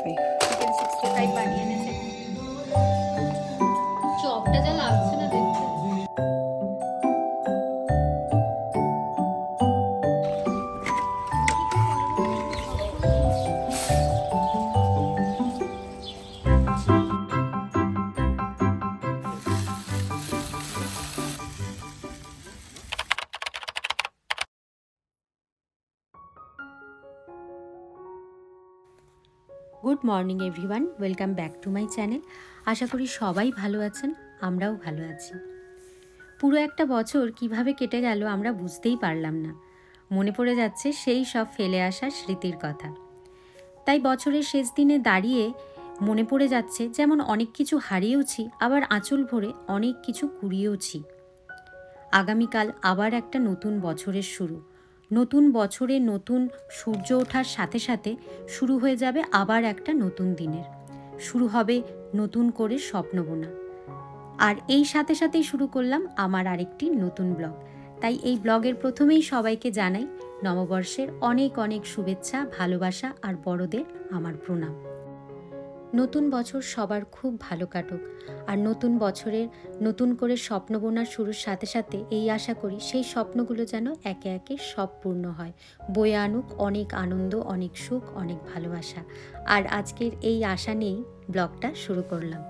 Five good morning everyone welcome back to my channel আশা করি সবাই ভালো আছেন, আমরাও ভালো আছি। পুরো একটা বছর কীভাবে কেটে গেল আমরা বুঝতেই পারলাম না। মনে পড়ে যাচ্ছে সেই সব ফেলে আসা স্মৃতির কথা। তাই বছরের শেষ দিনে দাঁড়িয়ে মনে পড়ে যাচ্ছে যেমন অনেক কিছু হারিয়েওছি, আবার আঁচল ভরে অনেক কিছু কুড়িয়েওছি। আগামীকাল আবার একটা নতুন বছরের শুরু। নতুন বছরে নতুন সূর্য ওঠার সাথে সাথে শুরু হয়ে যাবে আবার একটা নতুন দিনের। শুরু হবে নতুন করে স্বপ্ন বোনা আর এই সাথে সাথেই শুরু করলাম আমার আরেকটি নতুন ব্লগ। তাই এই ব্লগের প্রথমেই সবাইকে জানাই, নববর্ষের অনেক অনেক শুভেচ্ছা, ভালোবাসা আর বড়দের আমার প্রণাম। নতুন বছর সবার খুব ভালো কাটুক। আর নতুন বছরের নতুন করে স্বপ্ন বোনার শুরুর সাথে সাথে এই আশা করি সেই স্বপ্নগুলো যেন একে একে সব পূর্ণ হয়। বয়ে আনুক অনেক আনন্দ, অনেক সুখ, অনেক ভালোবাসা। আর আজকের এই আশা নিয়েই ব্লগটা শুরু করলাম।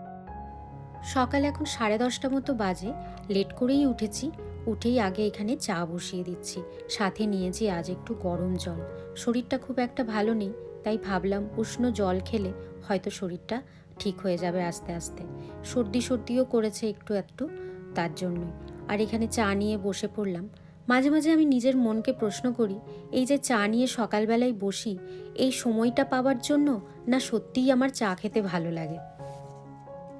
সকাল এখন সাড়ে দশটা মতো বাজে। লেট করেই উঠেছি। উঠেই আগে এখানে চা বসিয়ে দিচ্ছি। সাথে নিয়েছি আজ একটু গরম জল। শরীরটা খুব একটা ভালো নেই। তাই ভাবলাম উষ্ণ জল খেলে হয়তো শরীরটা ঠিক হয়ে যাবে আস্তে আস্তে। সর্দি সর্দিও করেছে একটু একটু, তার জন্যই। আর এখানে চা নিয়ে বসে পড়লাম। মাঝে মাঝে আমি নিজের মনকে প্রশ্ন করি, এই যে চা নিয়ে সকালবেলায় বসি, এই সময়টা পাওয়ার জন্য না সত্যিই আমার চা খেতে ভালো লাগে?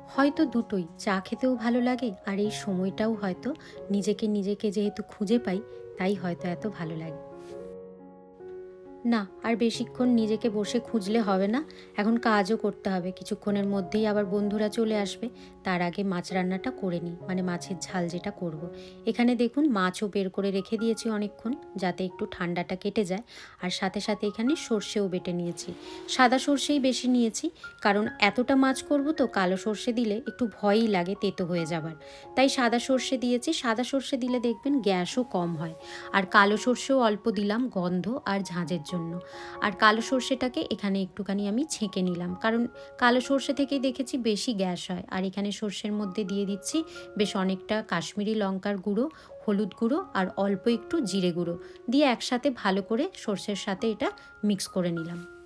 হয়তো দুটোই, চা খেতেও ভালো লাগে আর এই সময়টাও হয়তো নিজেকে নিজেকে যেহেতু খুঁজে পাই, তাই হয়তো এত ভালো লাগে। না, আর বেশিক্ষণ নিজেকে বসে খুঁজলে হবে না। এখন কাজও করতে হবে। কিছুক্ষণের মধ্যেই আবার বন্ধুরা চলে আসবে। তার আগে মাছ রান্নাটা করে নিই মানে মাছের ঝাল যেটা করব। এখানে দেখুন, মাছও বের করে রেখে দিয়েছি অনেকক্ষণ, যাতে একটু ঠান্ডাটা কেটে যায়। আর সাথে সাথে এখানে সর্ষেও বেটে নিয়েছি। সাদা সর্ষেই বেশি নিয়েছি, কারণ এতটা মাছ করব তো কালো সর্ষে দিলে একটু ভয়ই লাগে তেতো হয়ে যাবার। তাই সাদা সর্ষে দিয়েছি। সাদা সর্ষে দিলে দেখবেন গ্যাসও কম হয়। আর কালো সর্ষেও অল্প দিলাম গন্ধ আর ঝাঁঝের জন্য। আর কালো সর্ষেটাকে এখানে একটুখানি আমি ছেঁকে নিলাম। কারণ কালো সর্ষে থেকেই দেখেছি বেশি গ্যাস হয়। আর এখানে সর্ষের মধ্যে দিয়ে দিচ্ছি বেশ অনেকটা কাশ্মীরি লঙ্কার গুঁড়ো, হলুদ গুঁড়ো আর অল্প একটু জিরে গুঁড়ো। দিয়ে একসাথে ভালো করে সর্ষের সাথে এটা মিক্স করে নিলাম।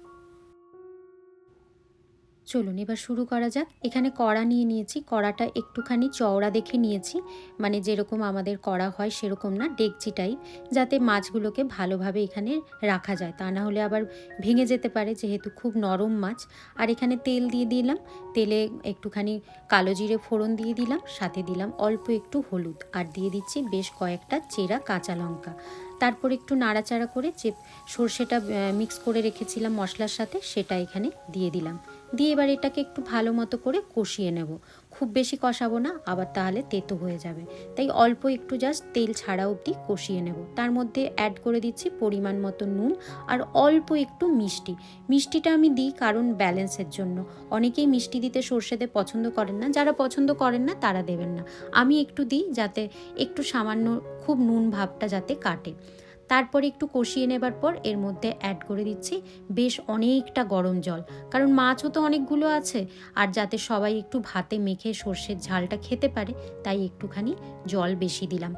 চলুন, এবার শুরু করা যাক। এখানে কড়া নিয়ে নিয়েছি। কড়াটা একটুখানি চওড়া দেখে নিয়েছি। মানে যেরকম আমাদের কড়া হয় সেরকম না, ডেকচি টাইপ, যাতে মাছগুলোকে ভালোভাবে এখানে রাখা যায়। তা না হলে আবার ভেঙে যেতে পারে, যেহেতু খুব নরম মাছ। আর এখানে তেল দিয়ে দিলাম। তেলে একটুখানি কালো জিরে ফোড়ন দিয়ে দিলাম, সাথে দিলাম অল্প একটু হলুদ। আর দিয়ে দিচ্ছি বেশ কয়েকটা চেরা কাঁচা লঙ্কা। তারপর একটু নাড়াচাড়া করে যে সর্ষেটা মিক্স করে রেখেছিলাম মশলার সাথে, সেটা এখানে দিয়ে দিলাম। দিয়ে এবার এটাকে একটু ভালো মতো করে কষিয়ে নেব। খুব বেশি কষাবো না, আবার তাহলে তেতো হয়ে যাবে। তাই অল্প একটু জাস্ট তেল ছাড়া অবধি কষিয়ে নেব। তার মধ্যে অ্যাড করে দিচ্ছি পরিমাণ মতো নুন আর অল্প একটু মিষ্টি। মিষ্টিটা আমি দিই কারণ ব্যালেন্সের জন্য। অনেকেই মিষ্টি দিতে সর্ষেতে পছন্দ করেন না। যারা পছন্দ করেন না, তারা দেবেন না। আমি একটু দিই যাতে একটু সামান্য খুব নুন ভাবটা যাতে কাটে। তারপরে একটু কষিয়ে নেবার পর এর মধ্যে অ্যাড করে দিচ্ছি বেশ অনেকটা গরম জল। কারণ মাছও তো অনেকগুলো আছে, আর যাতে সবাই একটু ভাতে মেখে সর্ষের ঝালটা খেতে পারে, তাই একটুখানি জল বেশি দিলাম।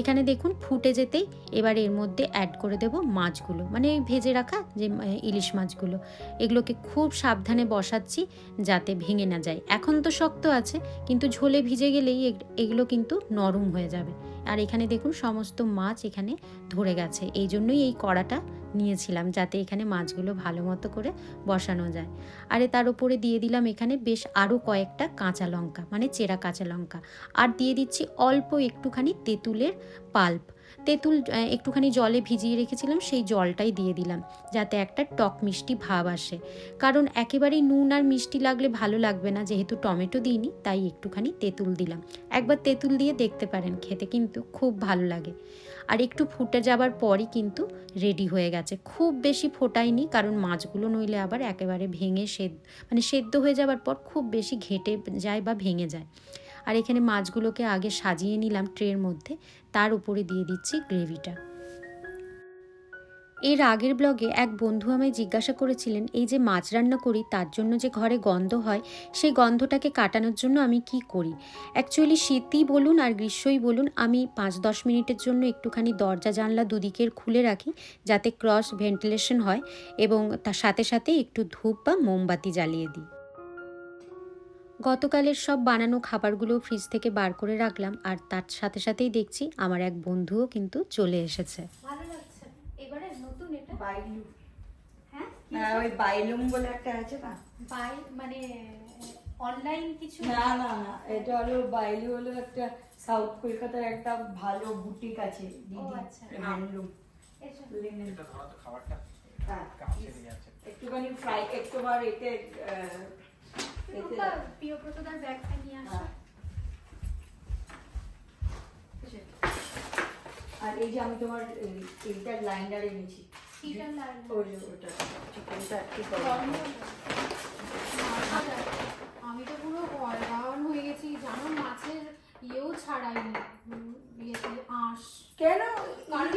এখানে দেখুন ফুটে যেতেই এবার এর মধ্যে অ্যাড করে দেব মাছগুলো। মানে ভেজে রাখা যে ইলিশ মাছগুলো। এগুলোকে খুব সাবধানে বসাচ্ছি যাতে ভেঙে না যায়। এখন তো শক্ত আছে, কিন্তু ঝোলে ভিজে গেলেই এগুলো কিন্তু নরম হয়ে যাবে। আর এখানে দেখুন সমস্ত মাছ এখানে ধরে গেছে। এই জন্যই এই কড়াটা নিয়েছিলাম যাতে এখানে মাছগুলো ভালো মতো করে বসানো যায়। আরে তার উপরে দিয়ে দিলাম এখানে বেশ আরও কয়েকটা কাঁচা লঙ্কা মানে চেরা কাঁচা লঙ্কা। আর দিয়ে দিচ্ছি অল্প একটুখানি তেঁতুলের পাল্প। তেঁতুল একটুখানি জলে ভিজিয়ে রেখেছিলাম, সেই জলটাই দিয়ে দিলাম, যাতে একটা টক মিষ্টি ভাব আসে। কারণ একেবারেই নুন আর মিষ্টি লাগলে ভালো লাগবে না, যেহেতু টমেটো দিইনি, তাই একটুখানি তেঁতুল দিলাম। একবার তেঁতুল দিয়ে দেখতে পারেন, খেতে কিন্তু খুব ভালো লাগে। আর একটু ফুটে যাবার পরই কিন্তু রেডি হয়ে গেছে। খুব বেশি ফোটায়নি, কারণ মাছগুলো নইলে আবার একেবারে ভেঙে সেদ্ধ মানে সেদ্ধ হয়ে যাবার পর খুব বেশি ঘেটে যায় বা ভেঙে যায়। আর এখানে মাছগুলোকে আগে সাজিয়ে নিলাম ট্রের মধ্যে। তার উপরে দিয়ে দিচ্ছি গ্রেভিটা। এর আগের ব্লগে এক বন্ধু আমায় জিজ্ঞাসা করেছিলেন, এই যে মাছ রান্না করি, তার জন্য যে ঘরে গন্ধ হয়, সেই গন্ধটাকে কাটানোর জন্য আমি কি করি? অ্যাকচুয়ালি শীতই বলুন আর গ্রীষ্মই বলুন, আমি পাঁচ দশ মিনিটের জন্য একটুখানি দরজা, জানলা দুদিকের খুলে রাখি, যাতে ক্রস ভেন্টিলেশন হয় এবং তার সাথে সাথে একটু ধূপ বা মোমবাতি জ্বালিয়ে দিই। গতকালের সব বানানো খাবারগুলো ফ্রিজ থেকে বার করে রাখলাম আর তার সাথে সাথেই দেখছি আমার এক বন্ধুও কিন্তু চলে এসেছে। ভালো লাগছে। এবারে নতুন এটা? বাইলু হ্যাঁ? ওই বাইলুম বলে একটা আছে না? বাই মানে অনলাইন কিছু? না না না এটা হলো বাইলু হলো একটা সাউথ কলকাতার একটা ভালো বুটিক আছে দিদি। হ্যান্ডলুম এসো। লিনেন এটা? ধরো তো খাবারটা কাছে দিয়ে আছে একটুখানি ফ্রাই একটুবার এতে ব্যাগটা নিয়ে আসো। আর এই যে আমি তোমার এইটার লাইনার এনেছি ওই ওটা চিকেনটা কি। আমি তো পুরো হয়রান হয়ে গেছি জানো মাছের ইয়েও ছাড়াইনি ইয়েতে আঁশ কেন কারণ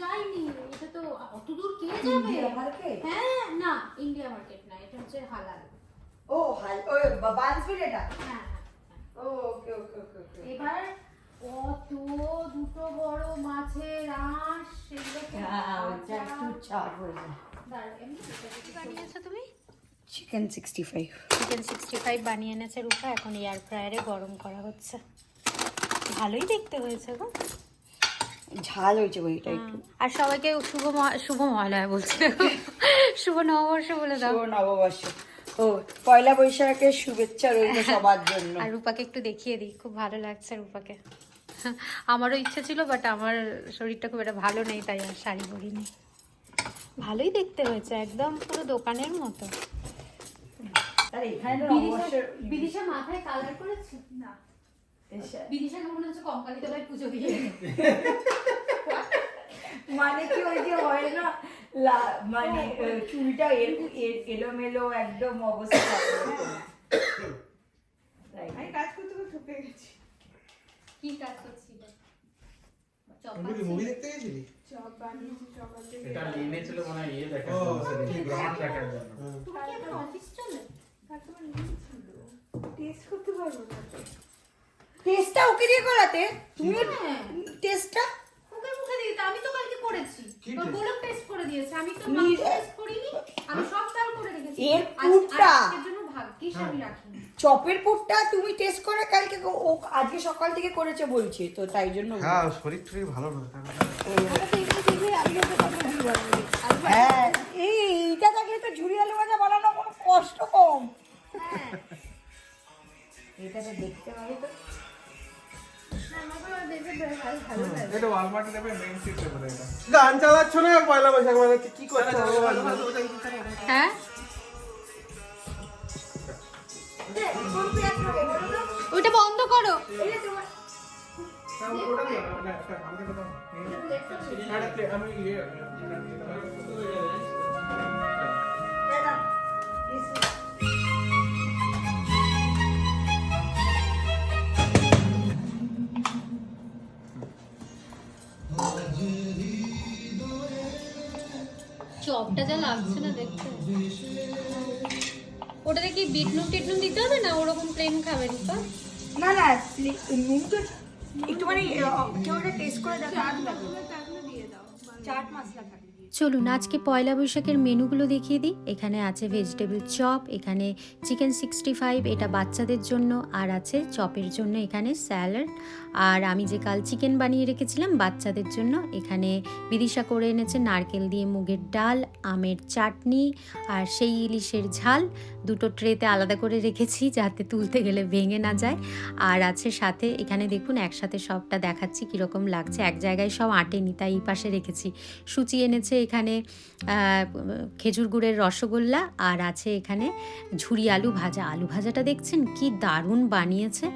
যাইনি এটা তো অত দূর কে যাবে? মার্কেট হ্যাঁ না ইন্ডিয়া মার্কেট না এটা হচ্ছে হালাল। ও হাল ও বান্সভিল এটা? হ্যাঁ হ্যাঁ, হ্যাঁ। ও ওকে ওকে ওকে ওকে। এবার কত দুটো বড় মাছের আঁশ সেগুলো হ্যাঁ একটু চাপ হয়ে যায়। বানিয়েছো তুমি? Chicken sixty five chicken sixty five বানিয়ে এনেছে রূপা এখন এয়ার ফ্রায়ারে গরম করা হচ্ছে। ভালোই দেখতে হয়েছে গো। ঝাল হয়েছে ওইটা একটু। আর সবাইকে শুভ মহা- শুভ মহালয়া বলছি শুভ নববর্ষ বলে দাও। শুভ নববর্ষ। ও পয়লা বৈশাখের শুভেচ্ছা রইল সবার জন্য। আর রূপাকে একটু দেখিয়ে দিই খুব ভালো লাগছে রূপাকে। আমারও ইচ্ছে ছিল বাট আমার শরীরটা খুব একটা ভালো নেই তাই আর শাড়ি পরিনি। ভালোই দেখতে হয়েছে একদম পুরো দোকানের মতো। বিদিশা মাথায় কালার করেছে? না। এসে- মনে হচ্ছে কঙ্কালী তলায় পুজো দিয়ে। মানে কি ওই যে হয় না? মানে চুলটা এর- এর- এলোমেলো একদম অবস্থা Right. কাজ করতে করতে ঠকে গেছি। কি কাজ করছিল মুভি দেখতে গেছিলি? এটা লিনে ছিল মনে হয় ইয়ে দেখা ও, গ্রাউন্ড দেখার জন্য। তুমি কি অফিস চলে? তারপর নিয়েছিল টেস্ট করতে পারব না। টেস্টটা ওকে দিয়ে করাতে তুমি হ্যাঁ। টেস্টটা মুখে মুখে দিতে। আমি তো কালকে করেছি। তোর? গোলক টেস্ট করে দিয়েছে। আমি তো মাংস টেস্ট করিনি আমি সব তাল করে রেখেছি। এর পুরটা। আজকের জন্য ভাগ্যিস আমি রাখিনি। চপের পুরটা তুমি টেস্ট করে কালকে ও- আজকে সকাল থেকে করেছে বলছে তো তাই জন্য হ্যাঁ শরীর টরীর ভালো না হ্যাঁ এই এইটা থাকলে তো ঝুড়ি আলু ভাজা বানানো কোনো কষ্ট কম। হ্যাঁ। এটা দেখতে পাবে তো। এটা ওয়ালমার্টে দেবে মেইন সিট দেবে এটা। গান চালাচ্ছ না পয়লা বৈশাখ মানাচ্ছে কি করছ? হ্যাঁ? ওইটা বন্ধ করো। ওটা চপটা যা লাগছে না দেখতে। ওটাতে কি বিট নুন টিট নুন দিতে হবে না? ওরকম প্লেন খাবে তো না না নুন তো একটুখানি আহ, কেউ টেস্ট করে দেখো চাট মশলা চলুন, আজকে পয়লা বৈশাখের মেনুগুলো দেখিয়ে দিই। এখানে আছে ভেজিটেবল চপ এখানে চিকেন সিক্সটি ফাইভ এটা বাচ্চাদের জন্য, আর আছে চপের জন্য এখানে স্যালাড আর আমি যে কাল চিকেন বানিয়ে রেখেছিলাম বাচ্চাদের জন্য, এখানে বিদিশা করে এনেছে নারকেল দিয়ে মুগের ডাল, আমের চাটনি, আর সেই ইলিশের ঝাল। দুটো ট্রেতে আলাদা করে রেখেছি যাতে তুলতে গেলে ভেঙে না যায়। আর আছে সাথে, এখানে দেখুন একসাথে সবটা দেখাচ্ছি কীরকম লাগছে। এক জায়গায় সব আটেনি, তাই এই পাশে রেখেছি। সুচি এনেছে এখানে খেজুর গুড়ের রসগোল্লা আর আছে এখানে ঝুরি আলু ভাজা। আলু ভাজাটা দেখছেন কি দারুণ বানিয়েছে।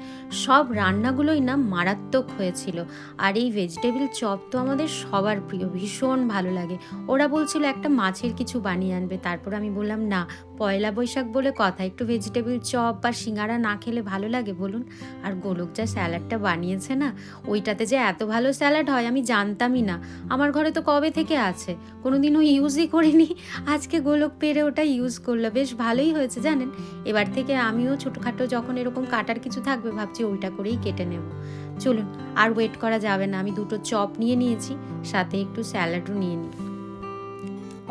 সব রান্নাগুলোই না মারাত্মক হয়েছিল। আর এই ভেজিটেবিল চপ তো আমাদের সবার প্রিয়, ভীষণ ভালো লাগে। ওরা বলছিল একটা মাছের কিছু বানিয়ে আনবে। তারপর আমি বললাম, না পয়লা বৈশাখ বলে কথা, একটু ভেজিটেবল চপ বা সিঙ্গারা না খেলে ভালো লাগে বলুন? আর গোলক যা স্যালাডটা বানিয়েছে না, ওইটাতে যে এত ভালো স্যালাড হয় আমি জানতামই না। আমার ঘরে তো কবে থেকে আছে? কোনোদিনও ইউজই করিনি। আজকে গোলক পেরে ওটা ইউজ করল। বেশ ভালোই হয়েছে জানেন? এবার থেকে আমিও ছোটোখাটো যখন এরকম কাটার কিছু থাকবে ভাবছি ওইটা করেই কেটে নেব। চলুন, আর ওয়েট করা যাবে না। আমি দুটো চপ নিয়ে নিয়েছি, সাথে একটু স্যালাডও নিয়ে নিই।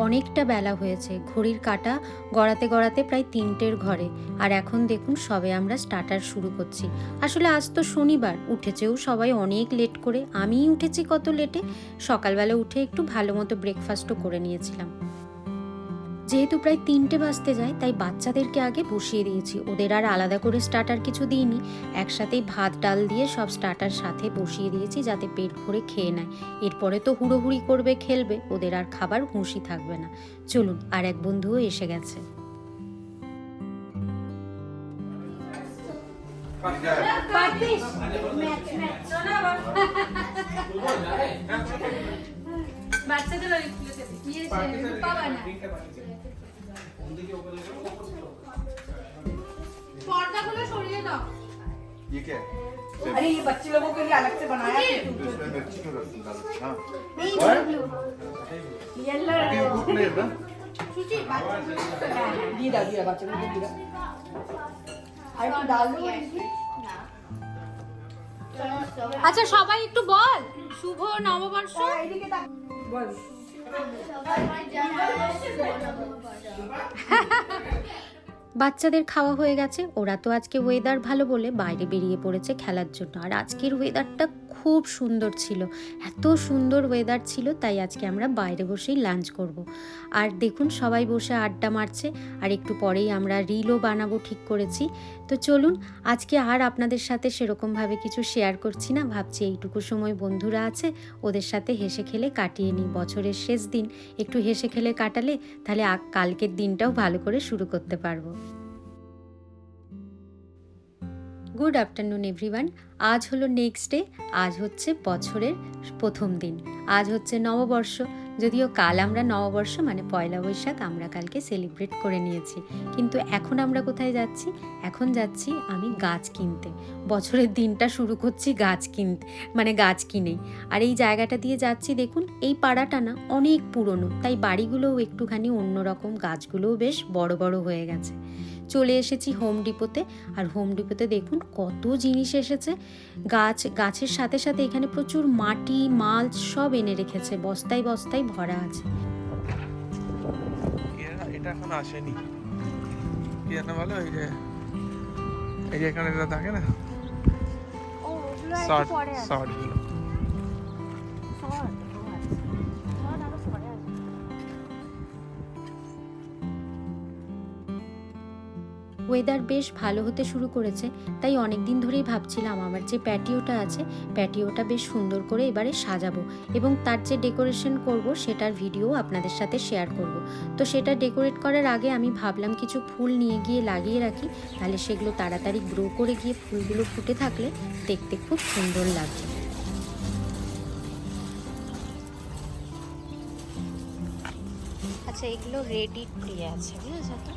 অনেকটা বেলা হয়েছে। ঘড়ির কাটা গড়াতে গড়াতে প্রায় তিনটের ঘরে। আর এখন দেখুন সবে আমরা স্টার্টার শুরু করছি। আসলে আজ তো শনিবার, উঠেছেও সবাই অনেক লেট করে। আমিই উঠেছি কত লেটে সকালবেলা উঠে একটু ভালো মতো ব্রেকফাস্টও করে নিয়েছিলাম। যেহেতু প্রায় তিনটে বাজতে যায় তাই বাচ্চাদেরকে আগে বসিয়ে দিয়েছি। ওদের আর আলাদা করে স্টার্টার কিছু দিইনি। একসাথেই ভাত ডাল দিয়ে সব স্টার্টার সাথে বসিয়ে দিয়েছি যাতে পেট ভরে খেয়ে নেয়। এরপরে তো হুড়োহুড়ি করবে খেলবে ওদের আর খাবার হুঁশি থাকবে না। চলুন আর এক বন্ধুও এসে গেছে। বাচ্চাদের পর্দাগুলো সরিয়ে দাও ये क्या है अरे ये बच्चे लोगों के लिए अलग से बनाया है इसमें मिर्ची क्यों डाल हाँ नहीं ब्लू येलो ये भूख नहीं है ना সুচি दिया दिया बच्चे को दिया আর একটু ডাল দেবো আচ্ছা সবাই একটু বল শুভ নববর্ষ এইদিকে তাক বল বাচ্চাদের খাওয়া হয়ে গেছে। ওরা তো আজকে ওয়েদার ভালো বলে বাইরে বেরিয়ে পড়েছে খেলার জন্য। আর আজকের ওয়েদারটা খুব সুন্দর ছিল। এত সুন্দর ওয়েদার ছিল, তাই আজকে আমরা বাইরে বসেই লাঞ্চ করব। আর দেখুন, সবাই বসে আড্ডা মারছে, আর একটু পরেই আমরা রিলও বানাবো ঠিক করেছি। তো চলুন, আজকে আর আপনাদের সাথে সেরকমভাবে কিছু শেয়ার করছি না, ভাবছি এইটুকু সময় বন্ধুরা আছে, ওদের সাথে হেসে খেলে কাটিয়ে নিই বছরের শেষ দিন। একটু হেসে খেলে কাটালে, তাহলে কালকের দিনটাও ভালো করে শুরু করতে পারব। গুড আফটারনুন এভরিওয়ান আজ হলো নেক্সট ডে আজ হচ্ছে বছরের প্রথম দিন। আজ হচ্ছে নববর্ষ, যদিও কাল আমরা নববর্ষ মানে পয়লা বৈশাখ আমরা কালকে সেলিব্রেট করে নিয়েছি। কিন্তু এখন আমরা কোথায় যাচ্ছি? এখন যাচ্ছি আমি গাছ কিনতে। বছরের দিনটা শুরু করছি গাছ কিনতে মানে গাছ কিনে আর এই জায়গাটা দিয়ে যাচ্ছি, দেখুন, এই পাড়াটা না অনেক পুরনো, তাই বাড়িগুলোও একটুখানি অন্যরকম, গাছগুলোও বেশ বড় বড় হয়ে গেছে। চলে এসেছি হোম ডিপোতে আর হোম ডিপোতে দেখুন কত জিনিস এসেছে। গাছ গাছের সাথে সাথে এখানে প্রচুর মাটি মাল সব এনে রেখেছে। বস্তায় বস্তায় ভরা আছে। এটা এখন আসেনি। কি জানো বলো এই যে এই যে এখানে এটা থাকে না শর্ট শর্ট ওয়েদার বেশ ভালো হতে শুরু করেছে, তাই অনেক দিন ধরেই ভাবছিলাম আমার যে প্যাটিওটা আছে প্যাটিওটা বেশ সুন্দর করে এবারে সাজাবো এবং তার যে ডেকোরেশন করব সেটার ভিডিও আপনাদের সাথে শেয়ার করব। তো সেটা ডেকোরেট করার আগে আমি ভাবলাম কিছু ফুল নিয়ে গিয়ে লাগিয়ে রাখি, তাহলে সেগুলো তাড়াতাড়ি গ্রো করে গিয়ে ফুলগুলো ফুটে থাকলে দেখতে খুব সুন্দর লাগবে আচ্ছা এগুলো রেডি দিয়ে আছে, বুঝেছ তো?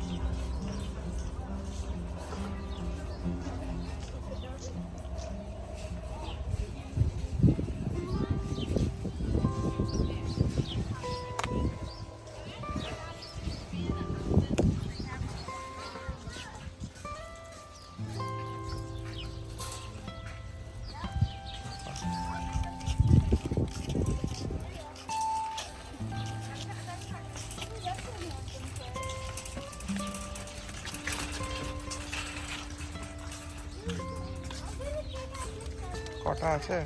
কটা আছে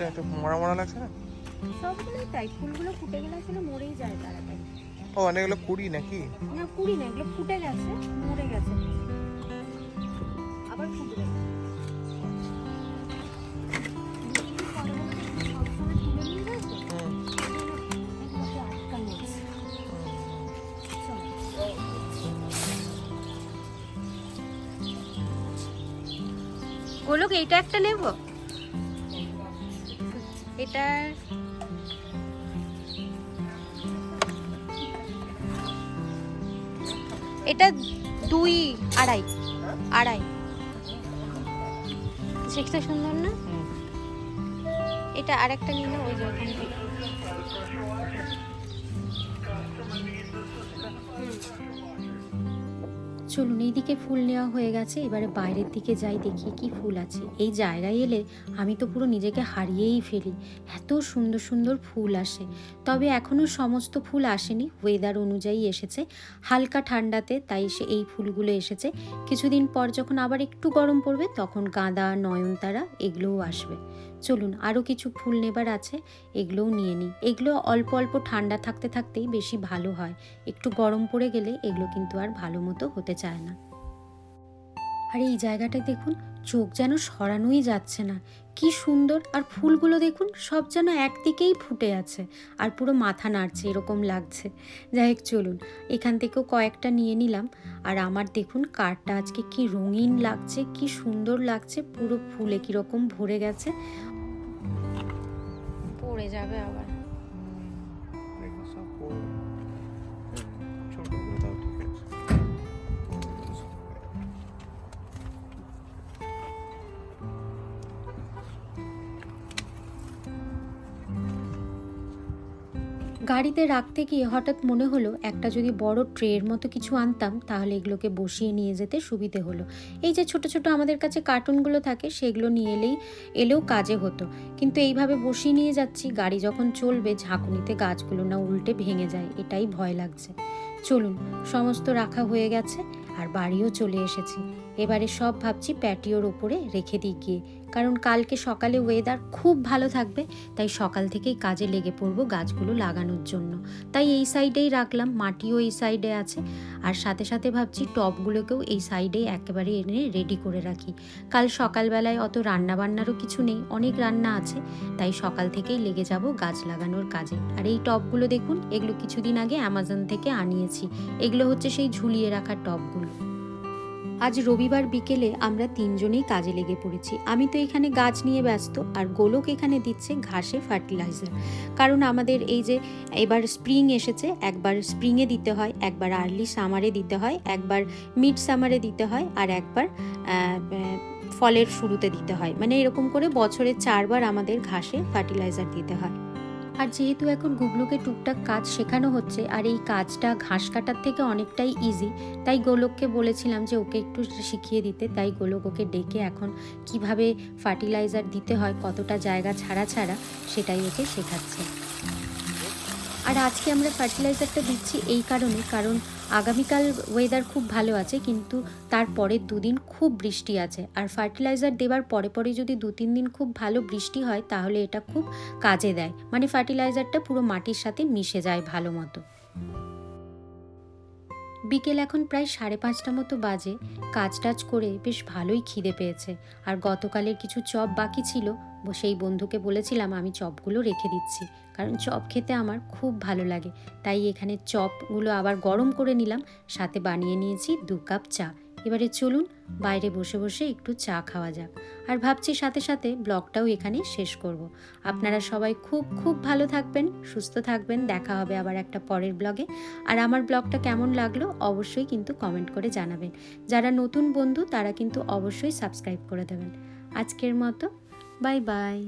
এটা একটু মরা মরা লাগছে না? সবগুলোই তাই ফুলগুলো ফুটে গেলে আসলে মরেই যায় তাড়াতাড়ি। ও অনেকগুলো কুড়ি নাকি? না কুড়ি না এগুলো ফুটে গেছে মরে গেছে। আবার ফুটবে। গোলক এইটা একটা নেব? এটার এটা দুই আড়াই আড়াই। সেটা সুন্দর না? এটা আরেকটা নিয়ে নাও ওই যে ওখান। থেকে চলুন এইদিকে ফুল নেওয়া হয়ে গেছে, এবারে বাইরের দিকে যাই, দেখি কি ফুল আছে। এই জায়গায় এলে আমি তো পুরো নিজেকে হারিয়েই ফেলি। এত সুন্দর সুন্দর ফুল আসে। তবে এখনও সমস্ত ফুল আসেনি ওয়েদার অনুযায়ী এসেছে। হালকা ঠান্ডাতে তাই সে এই ফুলগুলো এসেছে। কিছুদিন পর যখন আবার একটু গরম পড়বে, তখন গাঁদা, নয়নতারা এগুলোও আসবে। চলুন আরও কিছু ফুল নেবার আছে, এগুলোও নিয়ে নিই। এগুলো অল্প অল্প ঠান্ডা থাকতে থাকতেই বেশি ভালো হয়। একটু গরম পড়ে গেলে এগুলো কিন্তু আর ভালো মতো হতে চায় না। আর এই জায়গাটায় দেখুন, চোখ যেন সরানোই যাচ্ছে না। কি সুন্দর! আর ফুলগুলো দেখুন, সব যেন একদিকেই ফুটে আছে। আর পুরো মাথা নাড়ছে, এরকম লাগছে। যাই হোক, চলুন, এখান থেকেও কয়েকটা নিয়ে নিলাম। আর আমার দেখুন কারটা আজকে কি রঙিন লাগছে, কি সুন্দর লাগছে, পুরো ফুলে কীরকম ভরে গেছে। পড়ে যাবে আবার এগুলো গাড়িতে রাখতে গিয়ে হঠাৎ মনে হলো, একটা যদি বড় ট্রের মতো কিছু আনতাম, তাহলে এগুলোকে বসিয়ে নিয়ে যেতে সুবিধে হলো। এই যে ছোট ছোট আমাদের কাছে কার্টুনগুলো থাকে, সেগুলো নিয়ে এলেই, এলেও কাজে হতো। কিন্তু এইভাবে বসিয়ে নিয়ে যাচ্ছি, গাড়ি যখন চলবে, ঝাঁকুনিতে গাছগুলো না উল্টে ভেঙে যায়, এটাই ভয় লাগছে। চলুন, সমস্ত রাখা হয়ে গেছে, আর বাড়িও চলে এসেছি। এবারে সব ভাবছি প্যাটিওর ওপরে রেখে দিই গিয়ে। কারণ কালকে সকালে ওয়েদার খুব ভালো থাকবে, তাই সকাল থেকেই কাজে লেগে পড়ব গাছগুলো লাগানোর জন্য। তাই এই সাইডেই রাখলাম, মাটিও এই সাইডে আছে। আর সাথে সাথে ভাবছি টবগুলোকেও এই সাইডে একেবারে এনে রেডি করে রাখি। কাল সকালবেলায় অত রান্না বান্নারও কিছু নেই, অনেক রান্না আছে, তাই সকাল থেকেই লেগে যাব গাছ লাগানোর কাজে। আর এই টবগুলো দেখুন, এগুলো কিছুদিন আগে অ্যামাজন থেকে আনিয়েছি। এগুলো হচ্ছে সেই ঝুলিয়ে রাখা টবগুলো। আজ রবিবার বিকেলে আমরা তিনজনেই কাজে লেগে পড়েছি। আমি তো এখানে গাছ নিয়ে ব্যস্ত, আর গোলক এখানে দিচ্ছে ঘাসে ফার্টিলাইজার। কারণ আমাদের এই যে এবার স্প্রিং এসেছে, একবার স্প্রিংয়ে দিতে হয়, একবার আর্লি সামারে দিতে হয়, একবার মিড সামারে দিতে হয়, আর একবার ফলের শুরুতে দিতে হয়। মানে এরকম করে বছরে চারবার আমাদের ঘাসে ফার্টিলাইজার দিতে হয়। আর যেহেতু এখন গুগলুকে টুকটাক কাজ শেখানো হচ্ছে, আর এই কাজটা ঘাস কাটার থেকে অনেকটাই ইজি তাই গোলককে বলেছিলাম যে ওকে একটু শিখিয়ে দিতে, তাই গোলক ওকে ডেকে এখন কীভাবে ফার্টিলাইজার দিতে হয়, কতটা জায়গা ছাড়া ছাড়া, সেটাই ওকে শেখাচ্ছে। আর আজকে আমরা ফার্টিলাইজারটা দিচ্ছি এই কারণে, কারণ আগামীকাল ওয়েদার খুব ভালো আছে, কিন্তু তার পরের দুদিন খুব বৃষ্টি আছে। আর ফার্টিলাইজার দেওয়ার পরে পরে যদি দু তিন দিন খুব ভালো বৃষ্টি হয়, তাহলে এটা খুব কাজে দেয়। মানে ফার্টিলাইজারটা পুরো মাটির সাথে মিশে যায় ভালো মতো। বিকেল এখন প্রায় সাড়ে পাঁচটা মতো বাজে। কাজ টাজ করে বেশ ভালোই খিদে পেয়েছে। আর গতকালের কিছু চপ বাকি ছিল সেই বন্ধুকে বলেছিলাম, আমি চপগুলো রেখে দিচ্ছি, কারণ চপ খেতে আমার খুব ভালো লাগে। তাই এখানে চপগুলো আবার গরম করে নিলাম, সাথে বানিয়ে নিয়েছি দু কাপ চা। এবারে চলুন, বাইরে বসে বসে একটু চা খাওয়া যাক। আর ভাবছি সাথে সাথে ব্লগটাও এখানে শেষ করব। আপনারা সবাই খুব খুব ভালো থাকবেন, সুস্থ থাকবেন। দেখা হবে আবার একটা পরের ব্লগে। আর আমার ব্লগটা কেমন লাগল অবশ্যই কিন্তু কমেন্ট করে জানাবেন। যারা নতুন বন্ধু তারা কিন্তু অবশ্যই সাবস্ক্রাইব করে দেবেন। আজকের মতো বাই বাই